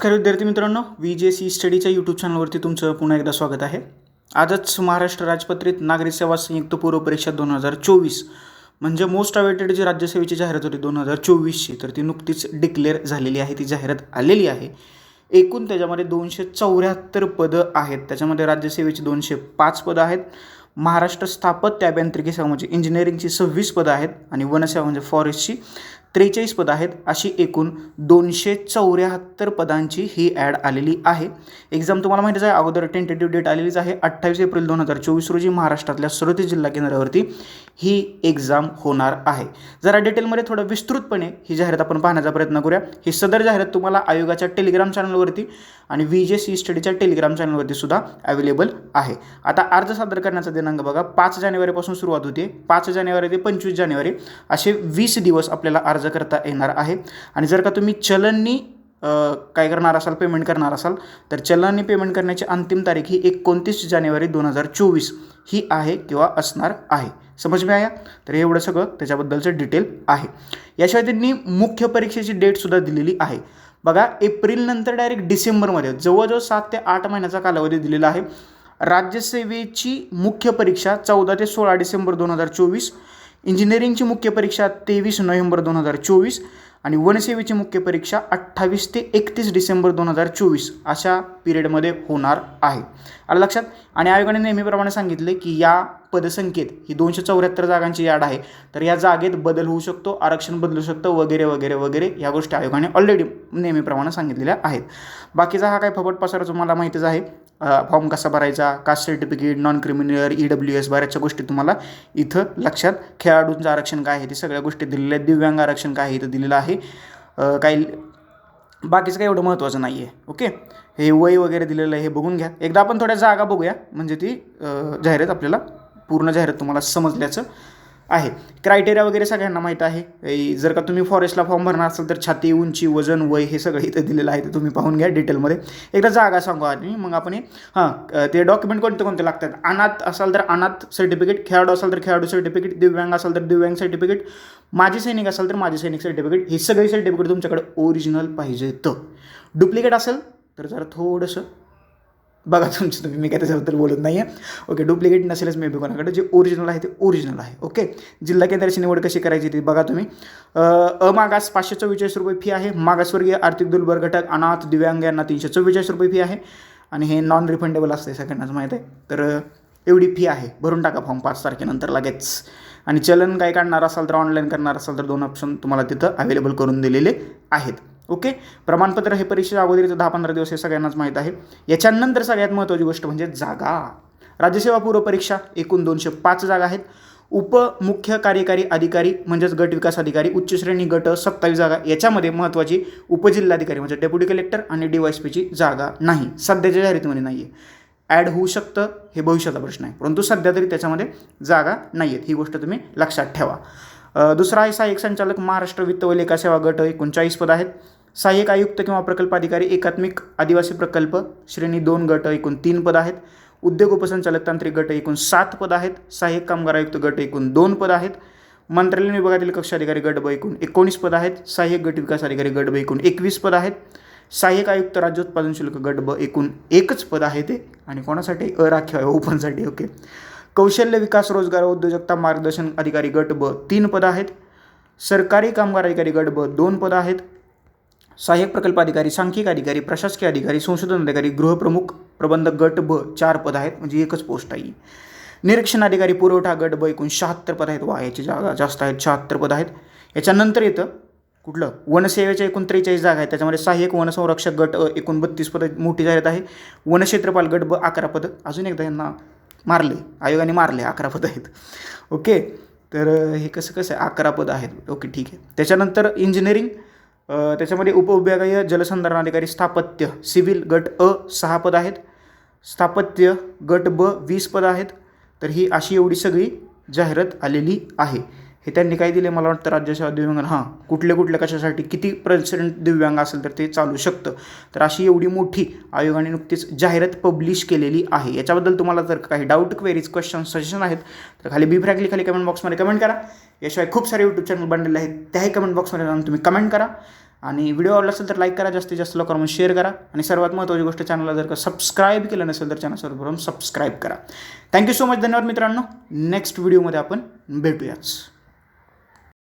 नमस्कार विद्यार्थी मित्रांनो व्ही जे सी स्टडीच्या यूट्यूब चॅनलवरती तुमचं पुन्हा एकदा स्वागत आहे. आजच महाराष्ट्र राजपत्रित नागरी सेवा संयुक्त पूर्व परीक्षा दोन हजार चोवीस म्हणजे मोस्ट अवेटेड जी राज्यसेवेची जाहिरात होती दोन हजार चोवीसची तर ती नुकतीच डिक्लेअर झालेली आहे ती जाहिरात आलेली आहे. एकूण त्याच्यामध्ये दोनशे चौऱ्याहत्तर पदं आहेत त्याच्यामध्ये राज्यसेवेची दोनशे पाच पदं आहेत महाराष्ट्र स्थापत्य अभियांत्रिकी सेवा म्हणजे इंजिनिअरिंगची सव्वीस पदं आहेत आणि वनसेवा म्हणजे फॉरेस्टची त्रेचाळीस पदं आहेत. अशी एकूण दोनशे चौऱ्याहत्तर पदांची ही ॲड आलेली आहे. एक्झाम तुम्हाला माहितीच आहे अगोदर टेंटेटिव्ह डेट आलेलीच आहे. अठ्ठावीस एप्रिल दोन हजार चोवीस रोजी महाराष्ट्रातल्या सदोतीस जिल्हा केंद्रावरती ही एक्झाम होणार आहे. जरा डिटेलमध्ये थोडं विस्तृतपणे ही जाहिरात आपण पाहण्याचा प्रयत्न करूया. ही सदर जाहिरात तुम्हाला आयोगाच्या टेलिग्राम चॅनलवरती आणि व्ही जे सी स्टडीच्या टेलिग्राम चॅनलवरती सुद्धा अवेलेबल आहे. आता अर्ज सादर करण्याचा दिनांक बघा पाच जानेवारीपासून सुरुवात होते. पाच जानेवारी ते पंचवीस जानेवारी असे वीस दिवस आपल्याला अर्ज करता येणार आहे. आणि जर का तुम्ही चलननी काय करणार असाल पेमेंट करणार असाल तर चलननी पेमेंट करण्याची अंतिम तारीख ही एकोणतीस जानेवारी दोन हजार चोवीस ही आहे किंवा असणार आहे. समज मी आया? तर एवढं सगळं त्याच्याबद्दलचं डिटेल आहे. याशिवाय त्यांनी मुख्य परीक्षेची डेटसुद्धा दिलेली आहे. बघा एप्रिलनंतर डायरेक्ट डिसेंबरमध्ये जवळजवळ सात ते आठ महिन्याचा कालावधी दिलेला आहे. राज्यसेवेची मुख्य परीक्षा चौदा ते सोळा डिसेंबर दोन हजार चोवीस इंजिनिअरिंगची मुख्य परीक्षा तेवीस नोव्हेंबर दोन हजार चोवीस आणि वनसेवेची मुख्य परीक्षा अठ्ठावीस ते एकतीस डिसेंबर दोन हजार चोवीस अशा पिरियडमध्ये होणार आहे. आलं लक्षात? आणि आयोगाने नेहमीप्रमाणे सांगितले की या पदसंख्येत ही दोनशे चौऱ्याहत्तर जागांची याड आहे. तर या जागेत बदल होऊ शकतो आरक्षण बदलू शकतं वगैरे वगैरे वगैरे या गोष्टी आयोगाने ऑलरेडी नेहमीप्रमाणे सांगितलेल्या आहेत. बाकीचा हा काय फपट पसारा तुम्हाला माहितीच आहे. फॉर्म कसा भरायचा caste certificate non criminal E W S बऱ्याचशा गोष्टी तुम्हाला इथं लक्षात. खेळाडूंचं आरक्षण काय आहे ते सगळ्या गोष्टी दिलेल्या आहेत. दिव्यांग आरक्षण काय आहे इथं दिलेलं आहे. काही बाकीचं काही एवढं महत्त्वाचं नाही आहे ओके? हे वय वगैरे दिलेलं आहे हे बघून घ्या. एकदा आपण थोड्या जागा बघूया म्हणजे ती जाहिरात आपल्याला पूर्ण जाहिरात तुम्हाला समजल्याचं आहे. क्रायटेरिया वगैरे सगळ्यांना माहीत आहे. जर का तुम्ही फॉरेस्टला फॉर्म भरणार असाल तर छाती उंची वजन वय हे सगळं इथं दिलेलं आहे. ते तुम्ही पाहून घ्या डिटेलमध्ये एकदा जागा सांगू आणि मग आपण हे हां ते डॉक्युमेंट कोणते कोणते लागतात? अनाथ असाल तर अनाथ सर्टिफिकेट खेळाडू असाल तर खेळाडू सर्टिफिकेट दिव्यांग असाल तर दिव्यांग सर्टिफिकेट माजी सैनिक असाल तर माजी सैनिक सर्टिफिकेट ही सगळी सर्टिफिकेट तुमच्याकडे ओरिजिनल पाहिजे तर डुप्लिकेट असेल तर जरा थोडंसं बघा तुमचं तुम्ही मी काय त्याच्याबद्दल बोलत नाही आहे ओके डुप्लिकेट नसेलच मे बी कोणाकडे. जे ओरिजिनल आहे ते ओरिजिनल आहे. ओके जिल्हा केंद्राची निवड कशी करायची ती बघा तुम्ही. अमागास पाचशे चव्वेचाळीस रुपये फी आहे. मागासवर्गीय आर्थिक दुर्बल घटक अनाथ दिव्यांग यांना तीनशे चव्वेचाळीस रुपये फी आहे. आणि हे नॉन रिफंडेबल असते सगळ्यांनाच माहीत आहे? तर एवढी फी आहे. भरून टाका फॉर्म पाच तारखेनंतर लगेच. आणि चलन काय काढणार असाल तर ऑनलाईन करणार असाल तर दोन ऑप्शन तुम्हाला तिथं अवेलेबल करून दिलेले आहेत. ओके? प्रमाणपत्र हे परीक्षेच्या अगोदरचं दहा पंधरा दिवस हे सगळ्यांनाच माहीत आहे. याच्यानंतर सगळ्यात महत्त्वाची गोष्ट म्हणजे जागा. राज्यसेवा पूर्व परीक्षा एकूण दोनशे पाच जागा आहेत. उपमुख्य कार्यकारी अधिकारी म्हणजेच गट विकास अधिकारी उच्च श्रेणी गट सत्तावीस जागा याच्यामध्ये महत्त्वाची उपजिल्हाधिकारी म्हणजे डेप्युटी कलेक्टर आणि डी वाय एस पीची जागा नाही. सध्याच्या जाहिरातीमध्ये नाही आहे ॲड होऊ शकतं हे भविष्याचा प्रश्न आहे. परंतु सध्या तरी त्याच्यामध्ये जागा नाही आहेत ही गोष्ट तुम्ही लक्षात ठेवा. दुसरा आहे सहाय्यक संचालक महाराष्ट्र वित्त व लेखा सेवा गट एकोणचाळीस पद आहेत. सहाय्यक आयुक्त किंवा प्रकल्प अधिकारी एकात्मिक आदिवासी प्रकल्प श्रेणी दोन गट एकूण तीन पद आहेत. उद्योग उपसंचालक तांत्रिक गट एकूण सात पद आहेत. सहाय्यक कामगार आयुक्त गट एकूण दोन पद आहेत. मंत्रालयीन विभागातील कक्ष अधिकारी गट ब एकूण एकोणीस पद आहेत. सहाय्यक गट विकास अधिकारी गट ब एकूण एकवीस पद आहेत. सहाय्यक आयुक्त राज्य उत्पादन शुल्क गट ब एकूण एकच पद आहे ते. आणि कोणासाठी? अराख्य आहे ओपनसाठी ओके. कौशल्य विकास रोजगार उद्योजकता मार्गदर्शन अधिकारी गट ब तीन पद आहेत. सरकारी कामगार अधिकारी गट ब दोन पद आहेत. सहाय्यक प्रकल्प अधिकारी सांख्यिक अधिकारी प्रशासकीय अधिकारी संशोधन अधिकारी गृहप्रमुख प्रबंधक गट ब चार पद आहेत म्हणजे एकच पोस्ट आहे. निरीक्षण अधिकारी पुरवठा गट ब एकूण शहात्तर पद आहेत. वा याची जागा जास्त आहेत शहात्तर पद आहेत. याच्यानंतर येतं कुठलं? वनसेवेच्या एकूण त्रेचाळीस जागा आहेत. त्याच्यामध्ये सहाय्यक वनसंरक्षक गट अ एकूण बत्तीस पद मोठी जाहिरात आहे. वनक्षेत्रपाल गट ब अकरा पद. अजून एकदा यांना मारले. आयोगाने मारले अकरा पद आहेत. ओके? तर हे कसं कसं आहे? अकरा पद आहेत. ओके ठीक आहे. त्याच्यानंतर इंजिनिअरिंग त्याच्यामध्ये उपविभागीय जलसंधारण अधिकारी स्थापत्य सिव्हिल गट अ सहा पद आहेत. स्थापत्य गट ब वीस पद आहेत. तर ही अशी एवढी सगळी जाहिरात आलेली आहे. हे त्यांनी काय दिले? मला वाटतं राज्यसेवा दिव्यांग हां कुठले कुठल्या कशासाठी किती पर्सेंट दिव्यांग असेल तर ते चालू शकतं. तर अशी एवढी मोठी आयोगाने नुकतीच जाहिरात पब्लिश केलेली आहे. याच्याबद्दल तुम्हाला जर काही डाऊट क्वेरीज क्वेश्चन सजेशन आहेत तर खाली बी फ्रँकली खाली कमेंट बॉक्समध्ये कमेंट करा. याशिवाय खूप सारे यूट्यूब चॅनल बनलेले आहेत त्याही कमेंट बॉक्समध्ये जाऊन तुम्ही कमेंट करा. आणि व्हिडिओ आवडला असेल तर लाईक करा जास्तीत जास्त लोकांना शेअर करा. आणि सर्वात महत्त्वाची गोष्ट चॅनलला जर का सबस्क्राईब केलं नसेल तर चॅनल सर्वप्रथम सबस्क्राईब करा. थँक्यू सो मच धन्यवाद मित्रांनो. नेक्स्ट व्हिडिओमध्ये आपण भेटूयाच.